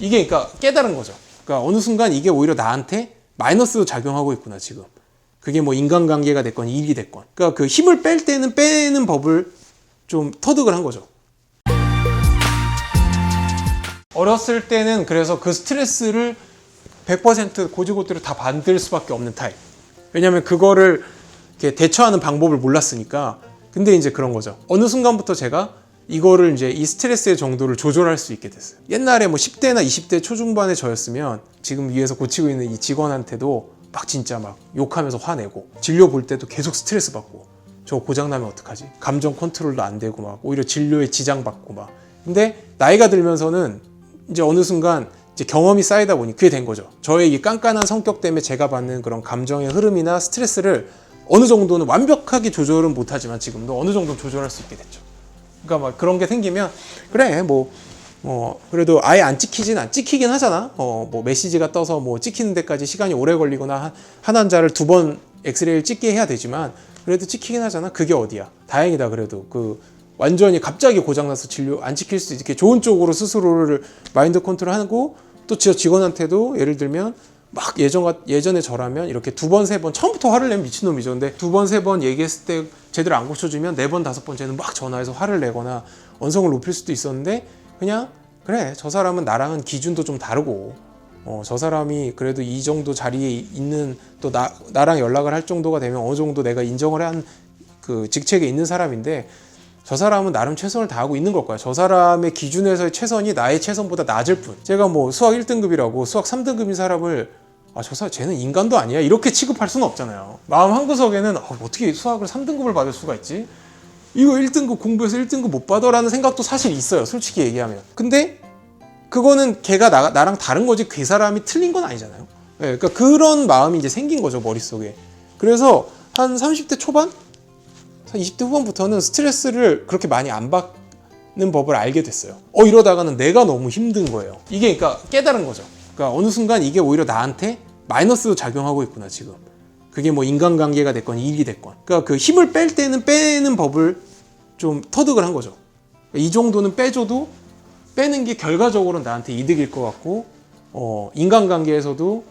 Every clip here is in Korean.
이게 그러니까 깨달은 거죠. 그러니까 어느 순간 이게 오히려 나한테 마이너스로 작용하고 있구나 지금. 그게 뭐 인간관계가 됐건 일이 됐건. 그러니까 그 힘을 뺄 때는 빼는 법을 좀 터득을 한 거죠. 어렸을 때는 그래서 그 스트레스를 100% 고지고대로 다 받을 수밖에 없는 타입. 왜냐면 그거를 이렇게 대처하는 방법을 몰랐으니까. 근데 이제 그런 거죠. 어느 순간부터 제가 이거를 이제 이 스트레스의 정도를 조절할 수 있게 됐어요. 옛날에 뭐 10대나 20대 초중반의 저였으면 지금 위에서 고치고 있는 이 직원한테도 막 진짜 막 욕하면서 화내고 진료 볼 때도 계속 스트레스 받고 저 고장나면 어떡하지? 감정 컨트롤도 안 되고 막 오히려 진료에 지장받고 막. 근데 나이가 들면서는 이제 어느 순간 이제 경험이 쌓이다 보니 그게 된 거죠. 저의 이 깐깐한 성격 때문에 제가 받는 그런 감정의 흐름이나 스트레스를 어느 정도는 완벽하게 조절은 못하지만 지금도 어느 정도 조절할 수 있게 됐죠. 그러니까 막 그런 게 생기면 그래 뭐. 어 그래도 아예 안 찍히진 안 찍히긴 하잖아. 어 뭐 메시지가 떠서 뭐 찍히는 데까지 시간이 오래 걸리거나 한, 한 환자를 두 번 엑스레이를 찍게 해야 되지만 그래도 찍히긴 하잖아. 그게 어디야? 다행이다 그래도 그 완전히 갑자기 고장나서 진료 안 지킬 수 있게 좋은 쪽으로 스스로를 마인드 컨트롤하고 또 지- 직원한테도 예를 들면 막 예전 같- 예전에 저라면 이렇게 두 번 세 번 처음부터 화를 내면 미친놈이죠. 근데 두 번 세 번 얘기했을 때 제대로 안 고쳐주면 네 번 다섯 번째는 막 전화해서 화를 내거나 언성을 높일 수도 있었는데 그냥 그래 저 사람은 나랑은 기준도 좀 다르고 어, 저 사람이 그래도 이 정도 자리에 있는 또 나, 나랑 연락을 할 정도가 되면 어느 정도 내가 인정을 한 그 직책에 있는 사람인데 저 사람은 나름 최선을 다하고 있는 걸 거야. 저 사람의 기준에서의 최선이 나의 최선보다 낮을 뿐. 제가 뭐 수학 1등급이라고 수학 3등급인 사람을 아, 저 사람 쟤는 인간도 아니야. 이렇게 취급할 수는 없잖아요. 마음 한구석에는 아, 어떻게 수학을 3등급을 받을 수가 있지? 이거 1등급 공부해서 1등급 못 받아라는 생각도 사실 있어요. 솔직히 얘기하면. 근데 그거는 걔가 나, 나랑 다른 거지 그 사람이 틀린 건 아니잖아요. 예, 그러니까 그런 마음이 이제 생긴 거죠 머릿속에. 그래서 한 30대 초반, 한 20대 후반부터는 스트레스를 그렇게 많이 안 받는 법을 알게 됐어요. 어 이러다가는 내가 너무 힘든 거예요. 이게 그러니까 깨달은 거죠. 그러니까 어느 순간 이게 오히려 나한테 마이너스로 작용하고 있구나 지금. 그게 뭐 인간관계가 됐건 일이 됐건. 그러니까 그 힘을 뺄 때는 빼는 법을 좀 터득을 한 거죠. 이 정도는 빼줘도 빼는 게 결과적으로는 나한테 이득일 것 같고 어, 인간관계에서도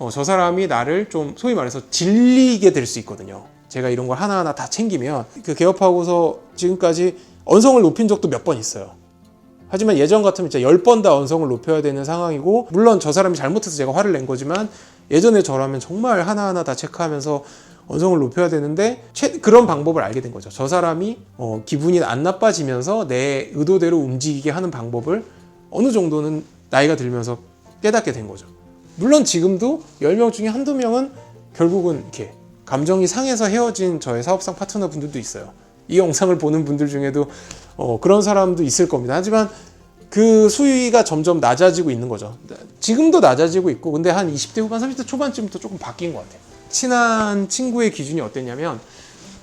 어, 저 사람이 나를 좀 소위 말해서 질리게 될 수 있거든요. 제가 이런 걸 하나하나 다 챙기면 그 개업하고서 지금까지 언성을 높인 적도 몇 번 있어요. 하지만 예전 같으면 진짜 10번 다 언성을 높여야 되는 상황이고 물론 저 사람이 잘못해서 제가 화를 낸 거지만 예전에 저라면 정말 하나하나 다 체크하면서 언성을 높여야 되는데 최- 그런 방법을 알게 된 거죠. 저 사람이 어, 기분이 안 나빠지면서 내 의도대로 움직이게 하는 방법을 어느 정도는 나이가 들면서 깨닫게 된 거죠. 물론 지금도 10명 중에 한두 명은 결국은 이렇게 감정이 상해서 헤어진 저의 사업상 파트너 분들도 있어요. 이 영상을 보는 분들 중에도 어, 그런 사람도 있을 겁니다. 하지만 그 수위가 점점 낮아지고 있는 거죠. 지금도 낮아지고 있고, 근데 한 20대 후반, 30대 초반쯤부터 조금 바뀐 것 같아요. 친한 친구의 기준이 어땠냐면,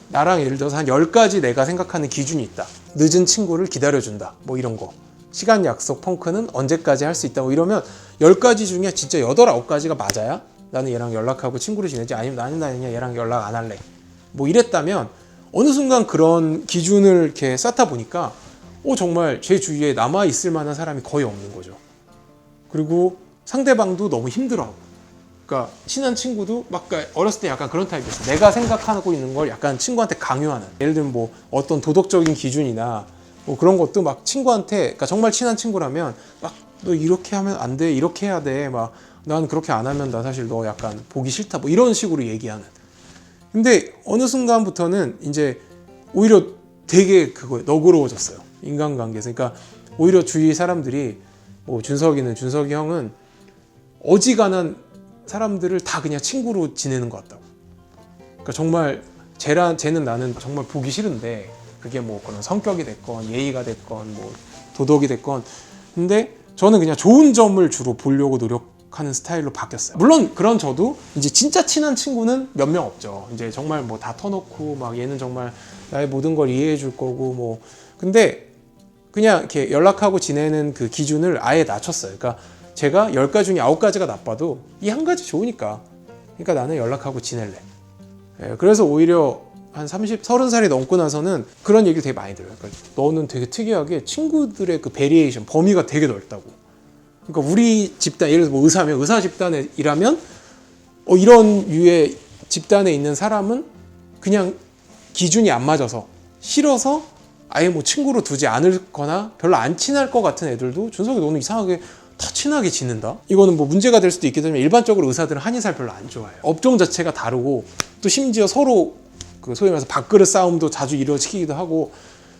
나랑 예를 들어서 한 10가지 내가 생각하는 기준이 있다. 늦은 친구를 기다려준다. 뭐 이런 거. 시간 약속 펑크는 언제까지 할 수 있다. 뭐 이러면 10가지 중에 진짜 8, 9가지가 맞아야 나는 얘랑 연락하고 친구를 지내지. 아니면 나는 나는 얘랑 연락 안 할래. 뭐 이랬다면 어느 순간 그런 기준을 이렇게 쌓다 보니까 어, 정말 제 주위에 남아 있을 만한 사람이 거의 없는 거죠. 그리고 상대방도 너무 힘들어하고. 그러니까 친한 친구도 막 어렸을 때 약간 그런 타입이었어. 내가 생각하고 있는 걸 약간 친구한테 강요하는. 예를 들면 뭐 어떤 도덕적인 기준이나 뭐 그런 것도 막 친구한테 그러니까 정말 친한 친구라면 막 너 이렇게 하면 안 돼. 이렇게 해야 돼. 막 난 그렇게 안 하면 나 사실 너 약간 보기 싫다. 뭐 이런 식으로 얘기하는. 근데 어느 순간부터는 이제 오히려 되게 그거 너그러워졌어요. 인간관계에서. 그러니까 오히려 주위 사람들이 뭐 준석이는 준석이 형은 어지간한 사람들을 다 그냥 친구로 지내는 것 같다고. 그러니까 정말 쟤랑 쟤는 나는 정말 보기 싫은데 그게 뭐 그런 성격이 됐건 예의가 됐건 뭐 도덕이 됐건 근데 저는 그냥 좋은 점을 주로 보려고 노력 하는 스타일로 바뀌었어요. 물론 그런 저도 이제 진짜 친한 친구는 몇 명 없죠. 이제 정말 뭐 다 터놓고 막 얘는 정말 나의 모든 걸 이해해 줄 거고 뭐 근데 그냥 이렇게 연락하고 지내는 그 기준을 아예 낮췄어요. 그러니까 제가 10가지 중에 9가지가 나빠도 이 한 가지 좋으니까. 그러니까 나는 연락하고 지낼래. 예, 그래서 오히려 한 30, 30살이 넘고 나서는 그런 얘기를 되게 많이 들어요. 그러니까 너는 되게 특이하게 친구들의 그 베리에이션, 범위가 되게 넓다고. 그러니까 우리 집단 예를 들어 뭐 의사면 의사 집단에 일하면 어, 이런 유의 집단에 있는 사람은 그냥 기준이 안 맞아서 싫어서 아예 뭐 친구로 두지 않을 거나 별로 안 친할 것 같은 애들도 준석이 너는 이상하게 다 친하게 지낸다? 이거는 뭐 문제가 될 수도 있겠지만 일반적으로 의사들은 한의사를 별로 안 좋아해요. 업종 자체가 다르고 또 심지어 서로 그 소위 말해서 밥그릇 싸움도 자주 일어시키기도 하고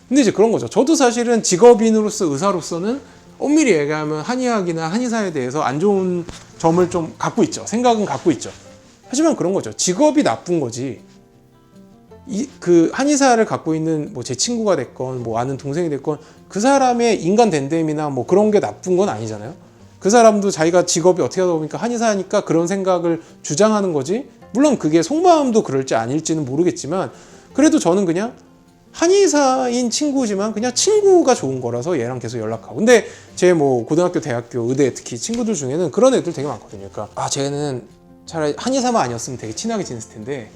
근데 이제 그런 거죠. 저도 사실은 직업인으로서 의사로서는 엄밀히 얘기하면 한의학이나 한의사에 대해서 안 좋은 점을 좀 갖고 있죠. 생각은 갖고 있죠. 하지만 그런 거죠. 직업이 나쁜 거지. 이 그 한의사를 갖고 있는 뭐 제 친구가 됐건 뭐 아는 동생이 됐건 그 사람의 인간 됨됨이나 뭐 그런 게 나쁜 건 아니잖아요. 그 사람도 자기가 직업이 어떻게 하다 보니까 한의사니까 그런 생각을 주장하는 거지. 물론 그게 속마음도 그럴지 아닐지는 모르겠지만 그래도 저는 그냥 한의사인 친구지만 그냥 친구가 좋은 거라서 얘랑 계속 연락하고. 근데 제 뭐 고등학교, 대학교, 의대 특히 친구들 중에는 그런 애들 되게 많거든요. 그러니까 아 쟤는 차라리 한의사만 아니었으면 되게 친하게 지냈을 텐데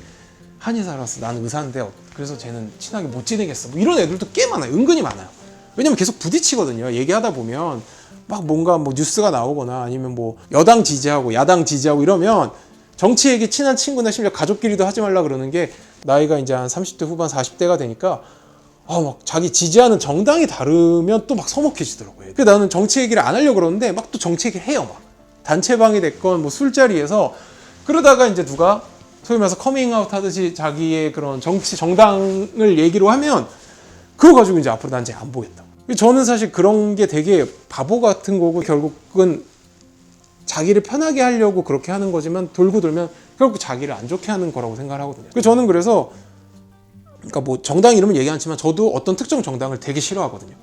한의사라서 나는 의사인데 어- 그래서 쟤는 친하게 못 지내겠어. 뭐 이런 애들도 꽤 많아요. 은근히 많아요. 왜냐면 계속 부딪히거든요. 얘기하다 보면 막 뭔가 뭐 뉴스가 나오거나 아니면 뭐 여당 지지하고 야당 지지하고 이러면 정치 얘기 친한 친구나 심지어 가족끼리도 하지 말라 그러는 게 나이가 이제 한 30대 후반 40대가 되니까 아 막 자기 지지하는 정당이 다르면 또 막 서먹해지더라고요. 그래서 나는 정치 얘기를 안 하려고 그러는데 막 또 정치 얘기를 해요. 막 단체방이 됐건 뭐 술자리에서 그러다가 이제 누가 소위 말해서 커밍아웃 하듯이 자기의 그런 정치 정당을 얘기로 하면 그거 가지고 이제 앞으로 난 이제 안 보겠다. 저는 사실 그런 게 되게 바보 같은 거고 결국은 자기를 편하게 하려고 그렇게 하는 거지만 돌고 돌면 결국 자기를 안 좋게 하는 거라고 생각을 하거든요. 그래서 저는 그래서 그러니까 뭐 정당 이름은 얘기 않지만 저도 어떤 특정 정당을 되게 싫어하거든요.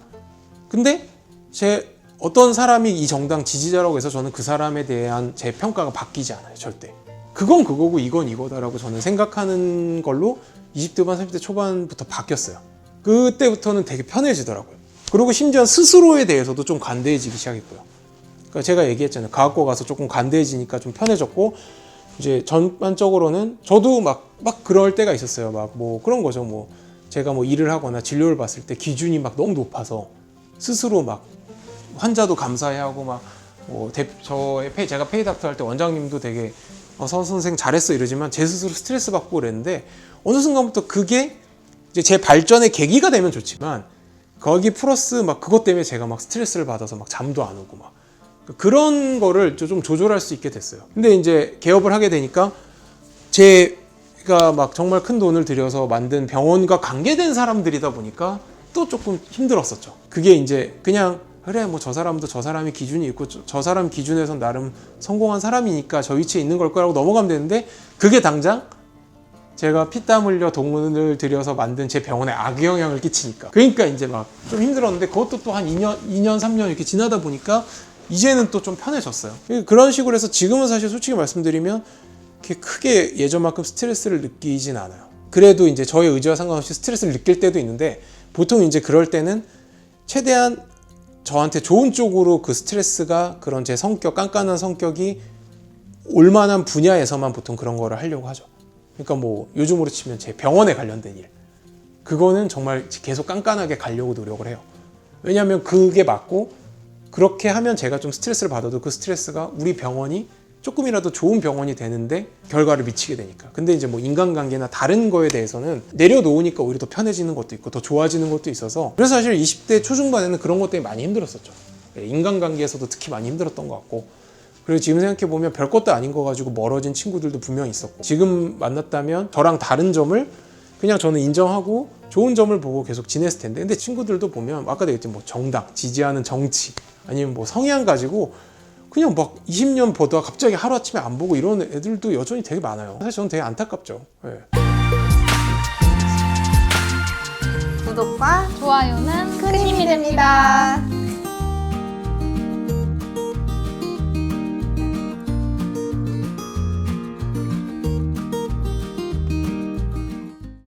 근데 제 어떤 사람이 이 정당 지지자라고 해서 저는 그 사람에 대한 제 평가가 바뀌지 않아요. 절대. 그건 그거고 이건 이거다라고 저는 생각하는 걸로 20대 후반 30대 초반부터 바뀌었어요. 그때부터는 되게 편해지더라고요. 그리고 심지어 스스로에 대해서도 좀 관대해지기 시작했고요. 그러니까 제가 얘기했잖아요. 과학고 가서 조금 관대해지니까 좀 편해졌고 이제 전반적으로는 저도 막, 막 그럴 때가 있었어요. 막 뭐 그런 거죠. 뭐 제가 뭐 일을 하거나 진료를 봤을 때 기준이 막 너무 높아서 스스로 막 환자도 감사해 하고 막 뭐 저의 페이 제가 페이 닥터 할 때 원장님도 되게 어, 서 선생 잘했어 이러지만 제 스스로 스트레스 받고 그랬는데 어느 순간부터 그게 이제 제 발전의 계기가 되면 좋지만 거기 플러스 막 그것 때문에 제가 막 스트레스를 받아서 막 잠도 안 오고 막 그런 거를 좀 조절할 수 있게 됐어요. 근데 이제 개업을 하게 되니까 제가 막 정말 큰 돈을 들여서 만든 병원과 관계된 사람들이다 보니까 또 조금 힘들었었죠. 그게 이제 그냥 그래 뭐 저 사람도 저 사람이 기준이 있고 저, 저 사람 기준에선 나름 성공한 사람이니까 저 위치에 있는 걸 거라고 넘어가면 되는데 그게 당장 제가 피땀 흘려 돈을 들여서 만든 제 병원에 악영향을 끼치니까 그러니까 이제 막 좀 힘들었는데 그것도 또 한 2년 2년 3년 이렇게 지나다 보니까 이제는 또 좀 편해졌어요 그런 식으로 해서 지금은 사실 솔직히 말씀드리면 크게 예전만큼 스트레스를 느끼진 않아요 그래도 이제 저의 의지와 상관없이 스트레스를 느낄 때도 있는데 보통 이제 그럴 때는 최대한 저한테 좋은 쪽으로 그 스트레스가 그런 제 성격 깐깐한 성격이 올만한 분야에서만 보통 그런 거를 하려고 하죠. 그러니까 뭐 요즘으로 치면 제 병원에 관련된 일 그거는 정말 계속 깐깐하게 가려고 노력을 해요. 왜냐하면 그게 맞고 그렇게 하면 제가 좀 스트레스를 받아도 그 스트레스가 우리 병원이 조금이라도 좋은 병원이 되는데 결과를 미치게 되니까. 근데 이제 뭐 인간관계나 다른 거에 대해서는 내려놓으니까 오히려 더 편해지는 것도 있고 더 좋아지는 것도 있어서 그래서 사실 20대 초중반에는 그런 것 때문에 많이 힘들었었죠. 네, 인간관계에서도 특히 많이 힘들었던 것 같고 그리고 지금 생각해 보면 별 것도 아닌 거 가지고 멀어진 친구들도 분명 있었고 지금 만났다면 저랑 다른 점을 그냥 저는 인정하고 좋은 점을 보고 계속 지냈을 텐데 근데 친구들도 보면 아까도 얘기했지만 뭐 정당 지지하는 정치 아니면 뭐 성향 가지고 그냥 막 20년 보다가 갑자기 하루아침에 안 보고 이런 애들도 여전히 되게 많아요 사실 저는 되게 안타깝죠 예. 구독과 좋아요는 큰 힘이 됩니다.